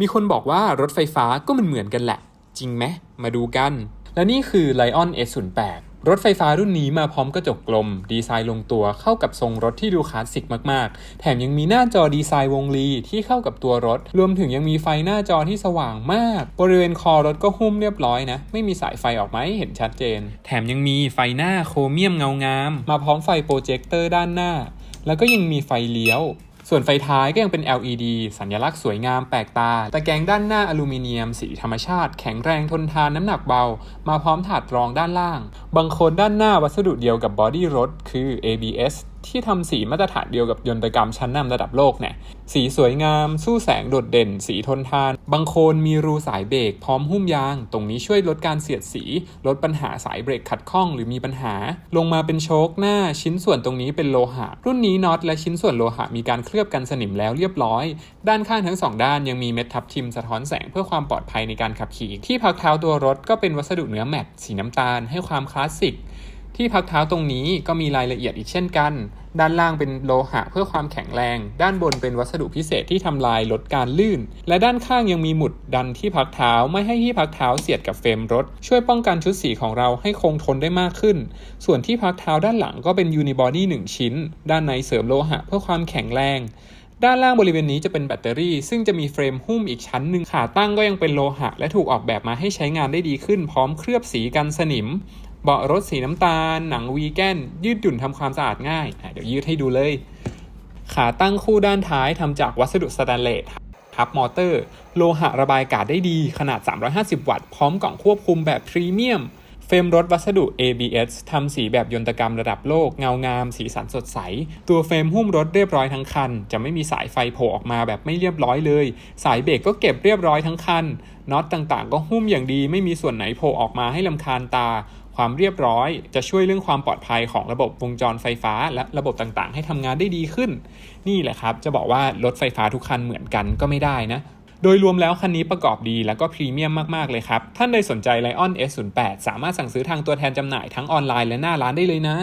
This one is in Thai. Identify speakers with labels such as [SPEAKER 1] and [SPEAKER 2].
[SPEAKER 1] มีคนบอกว่ารถไฟฟ้าก็มันเหมือนกันแหละ จริงไหมมาดูกัน และนี่คือ Lion S08 รถไฟฟ้ารุ่นนี้มาพร้อมกระจกกลม ดีไซน์ลงตัวเข้ากับทรงรถที่ดูคลาสสิกมาก ๆ แถมยังมีหน้าจอดีไซน์วงรีที่เข้ากับตัวรถ รวมถึงยังมีไฟหน้าจอที่สว่างมาก บริเวณคอรถก็หุ้มเรียบร้อยนะ ไม่มีสายไฟออกมาให้เห็นชัดเจน แถมยังมีไฟหน้าโครเมียมเงางาม มาพร้อมไฟโปรเจคเตอร์ด้านหน้า แล้วก็ยังมีไฟเลี้ยว ส่วนไฟท้ายก็ยังเป็น LED สัญลักษณ์สวยงามแปลกตา ตะแกรงด้านหน้าอลูมิเนียม สีธรรมชาติ แข็งแรงทนทานน้ำหนักเบา มาพร้อมถาดรองด้านล่าง บางคนด้านหน้าวัสดุเดียวกับบอดี้รถคือ ABS ที่ทำสีมาตรฐานเดียวกับยนตกรรมชั้นนำระดับโลกเนี่ย สีสวยงาม สู้แสงโดดเด่น สีทนทาน บางโคนมีรูสายเบรกพร้อมหุ้มยาง ตรงนี้ช่วยลดการเสียดสี ลดปัญหาสายเบรกขัดข้องหรือมีปัญหา ลงมาเป็นโชคหน้าชิ้นส่วนตรงนี้เป็นโลหะ รุ่นนี้น็อตและชิ้นส่วนโลหะมีการเคลือบกันสนิมแล้วเรียบร้อย ด้านข้างทั้งสองด้านยังมีเม็ดทับทิมสะท้อนแสงเพื่อความปลอดภัยในการขับขี่ ที่พักเท้าตัวรถก็เป็นวัสดุเนื้อแมตต์สีน้ำตาลให้ความคลาสสิก ที่พักเท้าตรงนี้ก็มีรายละเอียดอีกเช่นกัน ด้านล่างเป็นโลหะเพื่อความแข็งแรง ด้านบนเป็นวัสดุพิเศษที่ทำลายลดการลื่น และด้านข้างยังมีหมุดดันที่พักเท้าไม่ให้ที่พักเท้าเสียดกับเฟรมรถ ช่วยป้องกันชุดสีของเราให้คงทนได้มากขึ้น ส่วนที่พักเท้าด้านหลังก็เป็นยูนิบอดี้1ชิ้น ด้านในเสริมโลหะเพื่อความแข็งแรง ด้านล่างบริเวณนี้จะเป็นแบตเตอรี่ ซึ่งจะมีเฟรมหุ้มอีกชั้นหนึ่งขาตั้งก็ยังเป็นโลหะ และถูกออกแบบมาให้ใช้งานได้ดีขึ้น พร้อมเคลือบสีกันสนิม เบาะรถสีน้ำตาล หนังวีแกน ยืดหยุ่นทำความสะอาดง่าย เดี๋ยวยืดให้ดูเลย ขาตั้งคู่ด้านท้ายทำจากวัสดุสแตนเลสทับมอเตอร์ โลหะระบายอากาศได้ดี ขนาด 350 วัตต์ พร้อมกล่องควบคุมแบบพรีเมียม เฟรมรถวัสดุ ABS ทำสีแบบยนตกรรมระดับโลก เงางาม สีสันสดใส ตัวเฟรมหุ้มรถเรียบร้อยทั้งคัน จะไม่มีสายไฟโผล่ออกมาแบบไม่เรียบร้อยเลย สายเบรกก็เก็บเรียบร้อยทั้งคันน็อตต่างๆ ก็หุ้มอย่างดี ไม่มีส่วนไหนโผล่ออกมาให้ลำคาญตา ความเรียบร้อย จะช่วยเรื่องความปลอดภัยของระบบวงจรไฟฟ้า และระบบต่างๆ ให้ทำงานได้ดีขึ้น นี่แหละครับ จะบอกว่ารถไฟฟ้าทุกคันเหมือนกันก็ไม่ได้นะโดยรวมแล้วคันนี้ประกอบดีแล้วก็พรีเมียมมาก ๆ เลยครับ ท่านใดสนใจ Lion S08 สามารถสั่งซื้อทางตัวแทนจำหน่ายทั้งออนไลน์และหน้าร้านได้เลยนะ